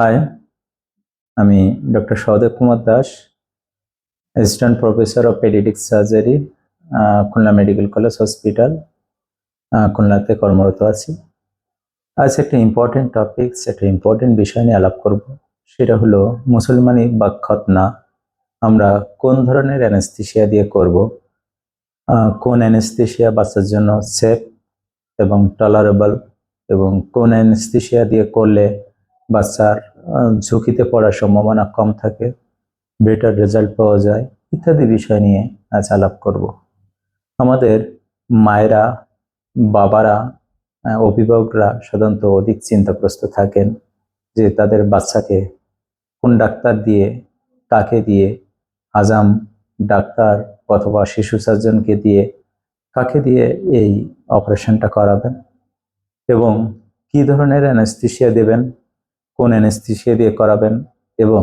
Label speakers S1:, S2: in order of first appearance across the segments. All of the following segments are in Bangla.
S1: হাই আমি doctor Sahadeb Kumar Das assistant professor of paediatric surgery Khulna medical college hospital খুলনাতে কর্মরত আছি। আজ একটা ইম্পর্টেন্ট টপিক একটা ইম্পর্টেন্ট বিষয় নিয়ে আলাপ করব। সেটা হলো মুসলমানি বা খতনা আমরা কোন ধরনের অ্যানেস্থেশিয়া দিয়ে করব? কোন অ্যানেস্থেশিয়া বাচ্চার জন্য সেফ এবং টলারেবল এবং কোন অ্যানেস্থেশিয়া দিয়ে করলে বাচ্চার ঝুঁকিতে পড়ার সম্ভাবনা কম থাকে বেটার রেজাল্ট পাওয়া যায়, ইত্যাদি বিষয় নিয়ে আজ আলাপ করব। আমাদের মায়েরা, বাবারা অভিভাবকরা সাধারণত অধিক চিন্তাগ্রস্ত থাকেন যে তাদের বাচ্চাকে কোন ডাক্তার দিয়ে, কাকে দিয়ে, আজাম ডাক্তার অথবা শিশু সার্জনকে দিয়ে, কাকে দিয়ে এই অপারেশনটা করাবেন এবং কি ধরনের অ্যানেস্থেশিয়া দেবেন কোন অ্যানেস্থেশিয়া দিয়ে করাবেন এবং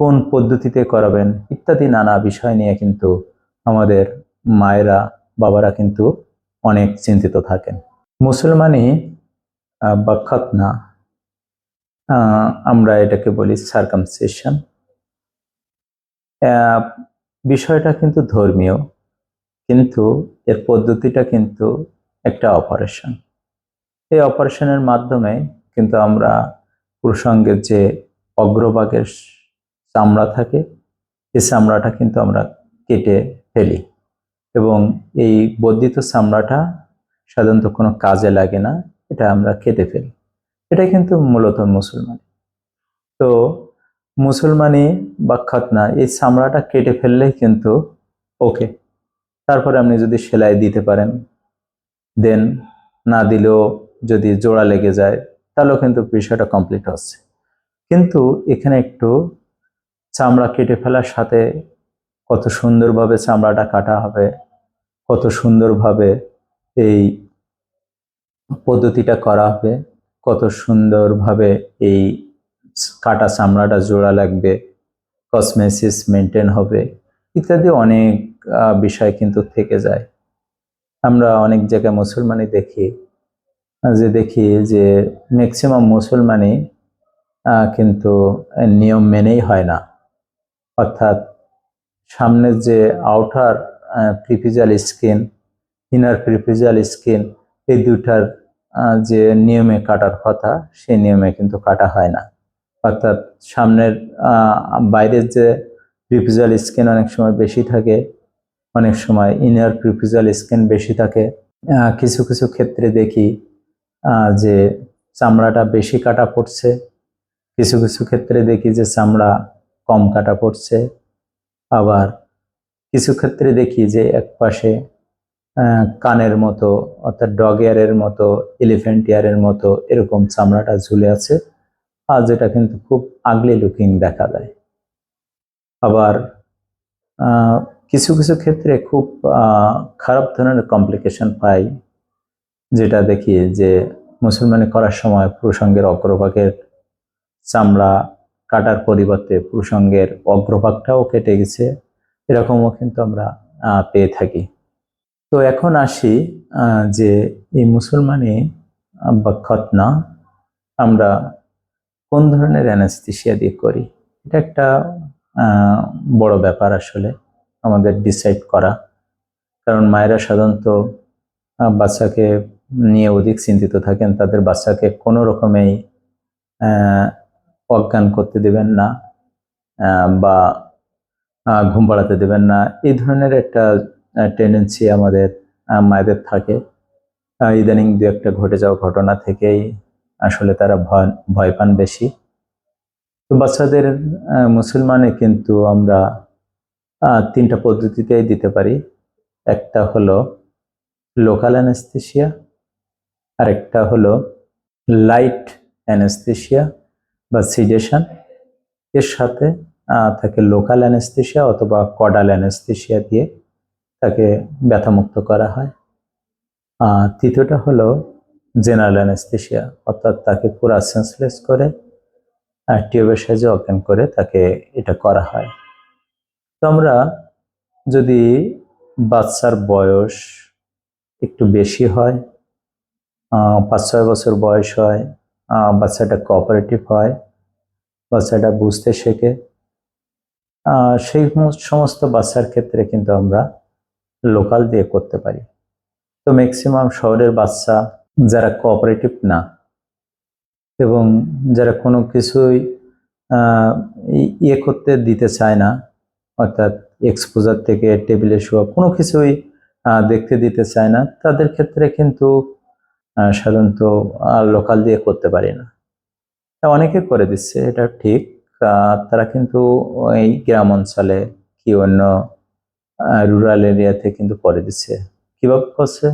S1: কোন পদ্ধতিতে করাবেন ইত্যাদি নানা বিষয় নিয়ে কিন্তু আমাদের মায়েরা, বাবারা কিন্তু অনেক চিন্তিত থাকেন। মুসলমানি বা খতনা আমরা এটাকে বলি সার্কামসেশন বিষয়টা কিন্তু ধর্মীয়, কিন্তু এর পদ্ধতিটা কিন্তু একটা অপারেশন এই অপারেশনের মাধ্যমে কিন্তু আমরা পুরুষাঙ্গের যে অগ্রভাগের চামড়া থাকে এই চামড়াটা কিন্তু আমরা কেটে ফেলি। এবং এই বর্ধিত চামড়াটা সাধারণত কোনো কাজে লাগে না, এটা আমরা কেটে ফেলি। এটা কিন্তু মূলত মুসলমান। তো মুসলমানি বা খতনা, এই চামড়াটা কেটে ফেললেই কিন্তু ওকে। তারপরে আপনি যদি সেলাই দিতে পারেন, দেন না দিলেও যদি জোড়া লেগে যায় তাহলেও কিন্তু বিষয়টা কমপ্লিট হচ্ছে। কিন্তু এখানে একটু চামড়া কেটে ফেলার সাথে কত সুন্দরভাবে চামড়াটা কাটা হবে, কত সুন্দরভাবে এই পদ্ধতিটা করা হবে, কত সুন্দরভাবে এই কাটা চামড়াটা জোড়া লাগবে কসমেসিস মেনটেন হবে ইত্যাদি অনেক বিষয় কিন্তু থেকে যায়। আমরা অনেক জায়গায় মুসলমানি দেখি যে দেখি যে ম্যাক্সিমাম মুসলমানই কিন্তু নিয়ম মেনেই হয় না। অর্থাৎ সামনের যে outer preputial skin inner preputial skin এই দুটার যে নিয়মে কাটার কথা, সেই নিয়মে কিন্তু কাটা হয় না। অর্থাৎ সামনের বাইরের যে প্রিফিজাল স্কিন অনেক সময় বেশি থাকে, অনেক সময় ইনার প্রিফিজাল স্কিন বেশি থাকে কিছু কিছু ক্ষেত্রে দেখি যে চামড়াটা বেশি কাটা পড়ছে। কিছু কিছু ক্ষেত্রে দেখি যে চামড়া কম কাটা পড়ছে। আবার কিছু ক্ষেত্রে দেখি যে এক পাশে কানের মতো, অর্থাৎ ডগ ইয়ারের মতো এলিফেন্ট ইয়ারের মতো এরকম চামড়াটা ঝুলে আছে। আর যেটা কিন্তু খুব আগলি লুকিং দেখা যায় আবার কিছু কিছু ক্ষেত্রে খুব খারাপ ধরনের কমপ্লিকেশন পাই। যেটা দেখি যে মুসলমানি করার সময় পুরুষাঙ্গের অগ্রভাগের চামড়া কাটার পরিবর্তে পুরুষাঙ্গের অগ্রভাগটাও কেটে গেছে। এরকমও কিন্তু আমরা পেয়ে থাকি। তো এখন আসি যে এই মুসলমানি বা খতনা আমরা কোন ধরনের অ্যানাস্থেশিয়া দিয়ে করি? এটা একটা বড় ব্যাপার আসলে আমাদের ডিসাইড করা। কারণ মায়েরা সাধারণত বাচ্চাকে নিয়ে অধিক চিন্তিত থাকেন, তাদের বাচ্চাকে কোনো রকমেই অজ্ঞান করতে দেবেন না বা ঘুম পাড়াতে দেবেন না। এই ধরনের একটা টেন্ডেন্সি আমাদের মায়েদের থাকে। ইদানিং দু একটা ঘটে যাওয়া ঘটনা থেকেই আসলে তারা ভয় ভয় পান বেশি। তো বাচ্চাদের মুসলমানে কিন্তু আমরা তিনটা পদ্ধতিতেই দিতে পারি। একটা হলো লোকাল অ্যানেস্থেশিয়া আরেকটা হলো লাইট অ্যানেস্থেশিয়া বা সিডেশন এর সাথে থাকে লোকাল অ্যানেস্থেশিয়া অথবা কডাল অ্যানেস্থেশিয়া দিয়ে তাকে ব্যথামুক্ত করা হয়। তৃতীয়টা হলো জেনারেল অ্যানেস্থেশিয়া অর্থাৎ তাকে পুরো সেন্সলেস করে টিউবের সাহায্যে অজ্ঞান করে তাকে এটা করা হয়। তো আমরা যদি বাচ্চার বয়স একটু বেশি হয় পাঁচ ছয় বছর বয়স হয় বাচ্চাটা কোঅপারেটিভ হয়, বাচ্চাটা বুঝতে শেখে। সেই সমস্ত- বাচ্চার ক্ষেত্রে কিন্তু আমরা লোকাল দিয়ে করতে পারি। তো ম্যাক্সিমাম শহরের বাচ্চা যারা কোঅপারেটিভ না এবং যারা কোনো কিছুই ইয়ে করতে দিতে চায় না, অর্থাৎ এক্সপোজার থেকে টেবিলে শোয়া, কোনো কিছুই দেখতে দিতে চায় না, তাদের ক্ষেত্রে কিন্তু সাধারণত লোকাল দিয়ে করতে পারি না। অনেকে করে দিচ্ছে, এটা ঠিক। তারা কিন্তু ওই গ্রাম অঞ্চলে কি অন্য রুরাল এরিয়াতে কিন্তু করে দিচ্ছে। কীভাবে করছে?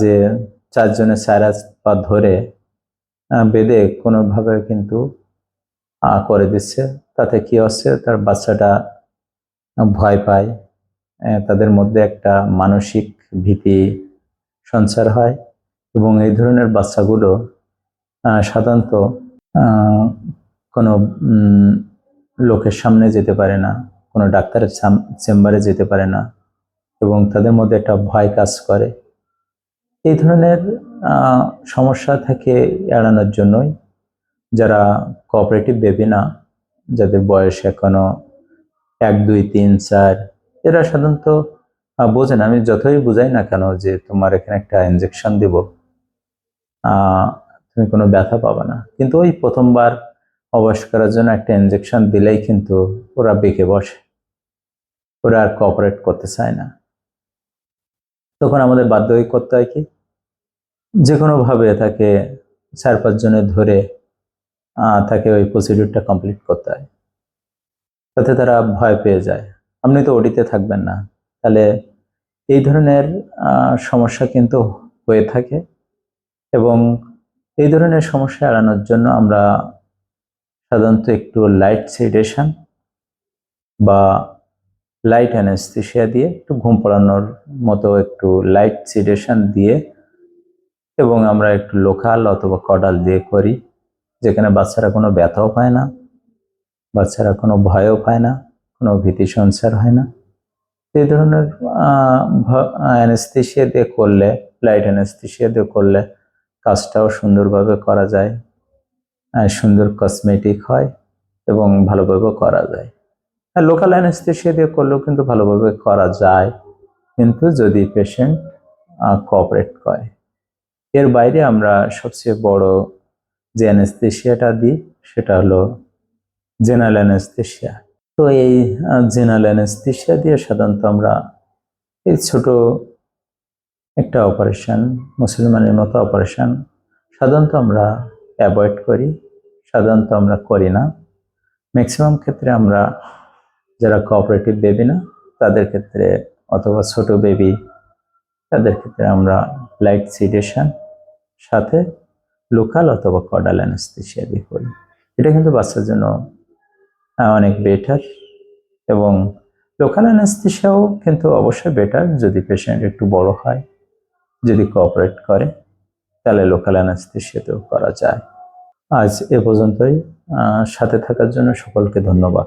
S1: যে চারজনে চারাজ পা ধরে বেঁধে কোনোভাবে কিন্তু করে দিচ্ছে। তাতে কি হচ্ছে? তার বাচ্চাটা ভয় পায়। তাদের মধ্যে একটা মানসিক ভীতি সঞ্চার হয়। এবং এই ধরনের বাচ্চাগুলো সাধারণত কোনো লোকের সামনে যেতে পারে না, কোনো ডাক্তারের চেম্বারে যেতে পারে না এবং তাদের মধ্যে একটা ভয় কাজ করে। এই ধরনের সমস্যা থেকে এড়ানোর জন্যই যারা কোঅপারেটিভ বেবি না, যাদের বয়স এখনও এক, দুই, তিন, চার, এরা সাধারণত বোঝে না। আমি যতই বুঝাই না কেন যে তোমার এখানে একটা ইঞ্জেকশন দিব তুমি কোনো ব্যথা পাবে না। কিন্তু ওই প্রথমবার অবশ করার জন্য একটা ইঞ্জেকশন দিলেই কিন্তু ওরা বেঁকে বসে। ওরা আর কোঅপারেট করতে চায় না। তখন আমাদের বাধ্য হয়ে করতে হয় কি? যে কোনোভাবে তাকে চার পাঁচ জনে ধরে তাকে ওই প্রসিডিউরটা কমপ্লিট করতে হয়। তাতে তারা ভয় পেয়ে যায়। আপনি তো ওডিতে থাকবেন না। তাহলে এই ধরনের সমস্যা কিন্তু হয়ে থাকে। এবং এই ধরনের সমস্যা এড়ানোর জন্য আমরা সাধারণত একটু লাইট সেডেশন বা লাইট অ্যানেস্থেশিয়া দিয়ে একটু ঘুম পড়ানোর মতো একটু লাইট সিডেশন দিয়ে এবং আমরা একটু লোকাল অথবা কডাল দিয়ে করি, যেখানে বাচ্চারা কোনো ব্যথাও পায় না, বাচ্চারা কোনো ভয়ও পায় না, কোনো ভীতি সঞ্চার হয় না। এই ধরনের অ্যানেস্থেশিয়া দিয়ে করলে লাইট অ্যানেস্থেশিয়া দিয়ে করলে কাজটাও সুন্দরভাবে করা যায় সুন্দর কসমেটিক হয় এবং ভালোভাবে করা যায়। লোকাল অ্যানেস্থেশিয়া দিয়ে করলেও কিন্তু ভালোভাবে করা যায়, কিন্তু যদি পেশেন্ট কোঅপারেট করে। এর বাইরে আমরা সবচেয়ে বড় যে অ্যানেস্থেশিয়াটা দিই, সেটা হলো জেনারেল অ্যানেস্থেশিয়া তো এই জেনারেল অ্যানেস্থেশিয়া দিয়ে সাধারণত আমরা এই ছোট একটা অপারেশন মুসলমানের মতো অপারেশন সাধারণত আমরা অ্যাভয়েড করি, সাধারণত আমরা করি না। ম্যাক্সিমাম ক্ষেত্রে আমরা যারা কোঅপারেটিভ বেবি না, তাদের ক্ষেত্রে অথবা ছোট বেবি তাদের ক্ষেত্রে আমরা লাইট সিডেশন সাথে লোকাল অথবা কডাল অ্যানেস্থেশিয়া দিয়ে করি। এটা কিন্তু বাচ্চার জন্য অনেক বেটার এবং লোকাল অ্যানেস্থেশিয়াও কিন্তু অবশ্যই বেটার যদি পেশেন্ট একটু বড় হয়। যদি কোঅপারেট করে, তাহলে লোকাল অ্যানেস্থেশিয়াতেও করা যায়। আজ এ পর্যন্তই। সাথে থাকার জন্য সকলকে ধন্যবাদ।